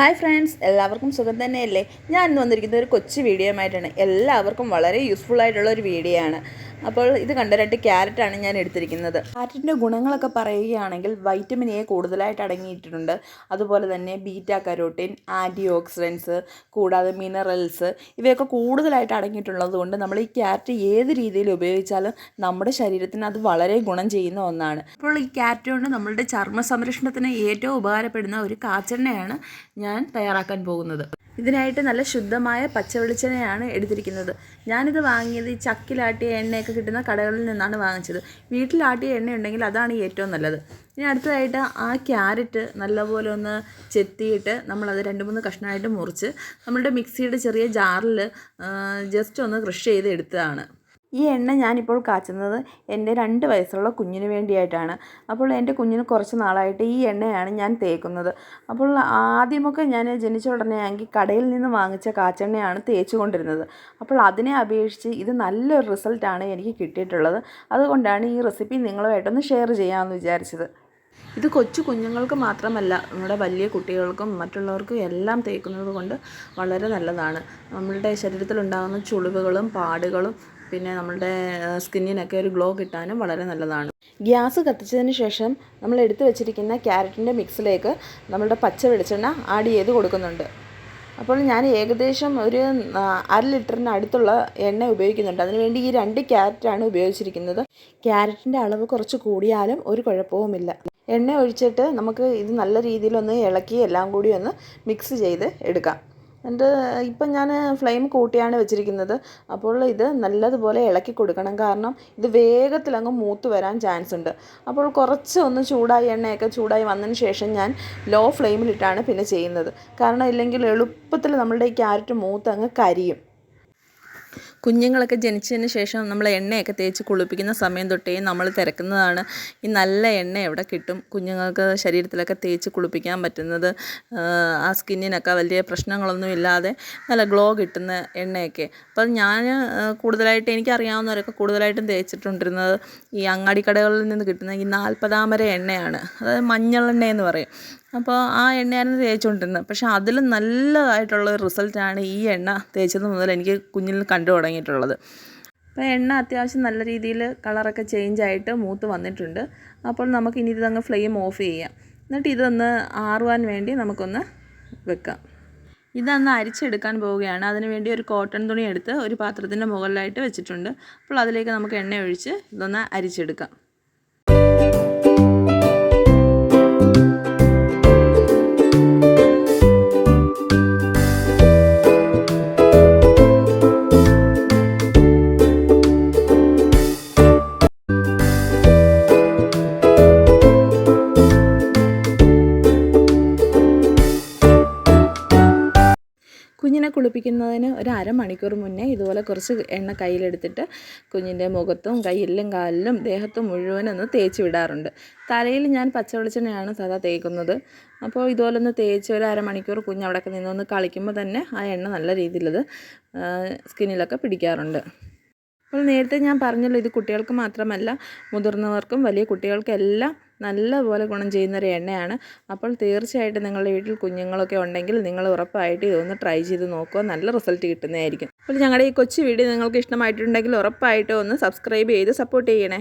Hi friends എല്ലാവർക്കും സുഖം തന്നെയല്ലേ? ഞാൻ ഇന്ന് വന്നിരിക്കുന്നത് ഒരു കൊച്ചു വീഡിയോ ആയിട്ടാണ് എല്ലാവർക്കും വളരെ യൂസ്ഫുൾ ആയിട്ടുള്ള ഒരു വീഡിയോ ആണ് അപ്പോൾ ഇത് കണ്ട രണ്ട് ക്യാരറ്റാണ് ഞാൻ എടുത്തിരിക്കുന്നത്. ക്യാരറ്റിന്റെ ഗുണങ്ങളൊക്കെ പറയുകയാണെങ്കിൽ വൈറ്റമിൻ എ കൂടുതലായിട്ട് അടങ്ങിയിട്ടുണ്ട്. അതുപോലെ തന്നെ ബീറ്റ കരോട്ടിൻ ആന്റി ഓക്സിഡൻസ് കൂടാതെ മിനറൽസ് ഇവയൊക്കെ കൂടുതലായിട്ട് അടങ്ങിയിട്ടുള്ളത് കൊണ്ട് നമ്മൾ ഈ ക്യാരറ്റ് ഏത് രീതിയിൽ ഉപയോഗിച്ചാലും നമ്മുടെ ശരീരത്തിന് അത് വളരെ ഗുണം ചെയ്യുന്ന ഒന്നാണ്. അപ്പോൾ ഈ ക്യാരറ്റ് കൊണ്ട് നമ്മളുടെ ചർമ്മ സംരക്ഷണത്തിന് ഏറ്റവും ഉപകാരപ്പെടുന്ന ഒരു കാച്ചെണ്ണയാണ് ഞാൻ തയ്യാറാക്കാൻ പോകുന്നത്. ഇതിനായിട്ട് നല്ല ശുദ്ധമായ പച്ചവെളിച്ചെണ്ണയാണ് എടുത്തിരിക്കുന്നത്. ഞാനിത് വാങ്ങിയത് ഈ ചക്കിലാട്ടിയ എണ്ണയൊക്കെ കിട്ടുന്ന കടകളിൽ നിന്നാണ് വാങ്ങിച്ചത്. വീട്ടിലാട്ടിയ എണ്ണ ഉണ്ടെങ്കിൽ അതാണ് ഏറ്റവും നല്ലത്. ഇനി അടുത്തതായിട്ട് ആ ക്യാരറ്റ് നല്ലപോലെ ഒന്ന് ചെത്തിയിട്ട് നമ്മളത് രണ്ട് മൂന്ന് കഷ്ണമായിട്ട് മുറിച്ച് നമ്മളുടെ മിക്സിയുടെ ചെറിയ ജാറിൽ ജസ്റ്റ് ഒന്ന് ക്രഷ് ചെയ്ത് എടുത്തതാണ്. ഈ എണ്ണ ഞാനിപ്പോൾ കാച്ചുന്നത് എന്റെ രണ്ട് വയസ്സുള്ള കുഞ്ഞിന് വേണ്ടിയായിട്ടാണ്. അപ്പോൾ എന്റെ കുഞ്ഞിന് കുറച്ച് നാളായിട്ട് ഈ എണ്ണയാണ് ഞാൻ തേക്കുന്നത്. അപ്പോൾ ആദ്യമൊക്കെ ഞാൻ ജനിച്ച ഉടനെ ആണെങ്കിൽ കടയിൽ നിന്ന് വാങ്ങിച്ച കാച്ചെണ്ണയാണ് തേച്ചു കൊണ്ടിരുന്നത്. അപ്പോൾ അതിനെ അപേക്ഷിച്ച് ഇത് നല്ലൊരു റിസൾട്ടാണ് എനിക്ക് കിട്ടിയിട്ടുള്ളത്. അതുകൊണ്ടാണ് ഈ റെസിപ്പി നിങ്ങളുമായിട്ടൊന്ന് ഷെയർ ചെയ്യാമെന്ന് വിചാരിച്ചത്. ഇത് കൊച്ചു കുഞ്ഞുങ്ങൾക്ക് മാത്രമല്ല നമ്മുടെ വലിയ കുട്ടികൾക്കും മറ്റുള്ളവർക്കും എല്ലാം തേക്കുന്നത് കൊണ്ട് വളരെ നല്ലതാണ്. നമ്മളുടെ ശരീരത്തിലുണ്ടാകുന്ന ചുളിവുകളും പാടുകളും പിന്നെ നമ്മളുടെ സ്കിന്നിനൊക്കെ ഒരു ഗ്ലോ കിട്ടാനും വളരെ നല്ലതാണ്. ഗ്യാസ് കത്തിച്ചതിന് ശേഷം നമ്മൾ എടുത്തു വെച്ചിരിക്കുന്ന ക്യാരറ്റിന്റെ മിക്സിലേക്ക് നമ്മളുടെ പച്ച വെളിച്ചെണ്ണ ആഡ് ചെയ്ത് കൊടുക്കുന്നുണ്ട്. അപ്പോൾ ഞാൻ ഏകദേശം ഒരു അര ലിറ്ററിന് അടുത്തുള്ള എണ്ണ ഉപയോഗിക്കുന്നുണ്ട്. അതിനുവേണ്ടി ഈ രണ്ട് ക്യാരറ്റാണ് ഉപയോഗിച്ചിരിക്കുന്നത്. ക്യാരറ്റിന്റെ അളവ് കുറച്ച് കൂടിയാലും ഒരു കുഴപ്പവുമില്ല. എണ്ണ ഒഴിച്ചിട്ട് നമുക്ക് ഇത് നല്ല രീതിയിലൊന്ന് ഇളക്കി എല്ലാം കൂടി ഒന്ന് മിക്സ് ചെയ്ത് എടുക്കാം. എന്നിട്ട് ഇപ്പം ഞാൻ ഫ്ലെയിം കൂട്ടിയാണ് വെച്ചിരിക്കുന്നത്. അപ്പോൾ ഇത് നല്ലതുപോലെ ഇളക്കി കൊടുക്കണം. കാരണം ഇത് വേഗത്തിൽ അങ്ങ് മൂത്ത് വരാൻ ചാൻസ് ഉണ്ട്. അപ്പോൾ കുറച്ച് ഒന്ന് ചൂടായി എണ്ണയൊക്കെ ചൂടായി വന്നതിന് ശേഷം ഞാൻ ലോ ഫ്ലെയിമിലിട്ടാണ് പിന്നെ ചെയ്യുന്നത്. കാരണം ഇല്ലെങ്കിൽ എളുപ്പത്തിൽ നമ്മളുടെ ഈ ക്യാരറ്റ് മൂത്ത് അങ്ങ് കരിയും. കുഞ്ഞുങ്ങളൊക്കെ ജനിച്ചതിന് ശേഷം നമ്മൾ എണ്ണയൊക്കെ തേച്ച് കുളിപ്പിക്കുന്ന സമയം തൊട്ടേ നമ്മൾ തിരക്കുന്നതാണ്. ഈ നല്ല എണ്ണ എവിടെ കിട്ടും? കുഞ്ഞുങ്ങൾക്ക് ശരീരത്തിലൊക്കെ തേച്ച് കുളിപ്പിക്കാൻ പറ്റുന്നത് ആ സ്കിന്നിനൊക്കെ വലിയ പ്രശ്നങ്ങളൊന്നും ഇല്ലാതെ നല്ല ഗ്ലോ കിട്ടുന്ന എണ്ണയൊക്കെ. അപ്പം ഞാൻ കൂടുതലായിട്ട് എനിക്കറിയാവുന്നവരൊക്കെ കൂടുതലായിട്ടും തേച്ചിട്ടുണ്ടിരുന്നത് ഈ അങ്ങാടി കടകളിൽ നിന്ന് കിട്ടുന്ന ഈ നാൽപ്പതാമര എണ്ണയാണ്. അതായത് മഞ്ഞളെണ്ണ എന്ന് പറയും. അപ്പോൾ ആ എണ്ണയായിരുന്നു തേച്ചുകൊണ്ടിരുന്നത്. പക്ഷേ അതിലും നല്ലതായിട്ടുള്ള റിസൾട്ടാണ് ഈ എണ്ണ തേച്ചത് മുതൽ എനിക്ക് കുഞ്ഞിൽ കണ്ടു തുടങ്ങിയിട്ടുള്ളത്. അപ്പോൾ എണ്ണ അത്യാവശ്യം നല്ല രീതിയിൽ കളറൊക്കെ ചേഞ്ച് ആയിട്ട് മൂത്ത് വന്നിട്ടുണ്ട്. അപ്പോൾ നമുക്ക് ഇനി ഇതങ്ങ് ഫ്ലെയിം ഓഫ് ചെയ്യാം. എന്നിട്ട് ഇതൊന്ന് ആറുവാൻ വേണ്ടി നമുക്കൊന്ന് വെക്കാം. ഇതൊന്ന് അരിച്ചെടുക്കാൻ പോവുകയാണ്. അതിനുവേണ്ടി ഒരു കോട്ടൺ തുണി എടുത്ത് ഒരു പാത്രത്തിന്റെ മുകളിലായിട്ട് വെച്ചിട്ടുണ്ട്. അപ്പോൾ അതിലേക്ക് നമുക്ക് എണ്ണ ഒഴിച്ച് ഇതൊന്ന് അരിച്ചെടുക്കാം. കുഞ്ഞിനെ കുളിപ്പിക്കുന്നതിന് ഒരു അരമണിക്കൂർ മുന്നേ ഇതുപോലെ കുറച്ച് എണ്ണ കയ്യിലെടുത്തിട്ട് കുഞ്ഞിന്റെ മുഖത്തും കയ്യിലും കാലിലും ദേഹത്തും മുഴുവനൊന്ന് തേച്ച് വിടാറുണ്ട്. തലയിൽ ഞാൻ പച്ച വെളിച്ചെണ്ണയാണ് സാധാ തേക്കുന്നത്. അപ്പോൾ ഇതുപോലെ ഒന്ന് തേച്ച് ഒരു അരമണിക്കൂർ കുഞ്ഞ് അവിടെയൊക്കെ നിന്നൊന്ന് കളിക്കുമ്പോൾ തന്നെ ആ എണ്ണ നല്ല രീതിയിലത് സ്കിന്നിലൊക്കെ പിടിക്കാറുണ്ട്. അപ്പോൾ നേരത്തെ ഞാൻ പറഞ്ഞല്ലോ ഇത് കുട്ടികൾക്ക് മാത്രമല്ല മുതിർന്നവർക്കും വലിയ കുട്ടികൾക്കെല്ലാം നല്ലപോലെ ഗുണം ചെയ്യുന്നൊരു എണ്ണയാണ്. അപ്പോൾ തീർച്ചയായിട്ടും നിങ്ങളുടെ വീട്ടിൽ കുഞ്ഞുങ്ങളൊക്കെ ഉണ്ടെങ്കിൽ നിങ്ങൾ ഉറപ്പായിട്ട് ഇതൊന്ന് ട്രൈ ചെയ്ത് നോക്കുക. നല്ല റിസൾട്ട് കിട്ടുന്നതായിരിക്കും. അപ്പോൾ ഞങ്ങളുടെ ഈ കൊച്ചു വീഡിയോ നിങ്ങൾക്ക് ഇഷ്ടമായിട്ടുണ്ടെങ്കിൽ ഉറപ്പായിട്ടും ഒന്ന് സബ്സ്ക്രൈബ് ചെയ്ത് സപ്പോർട്ട് ചെയ്യണേ.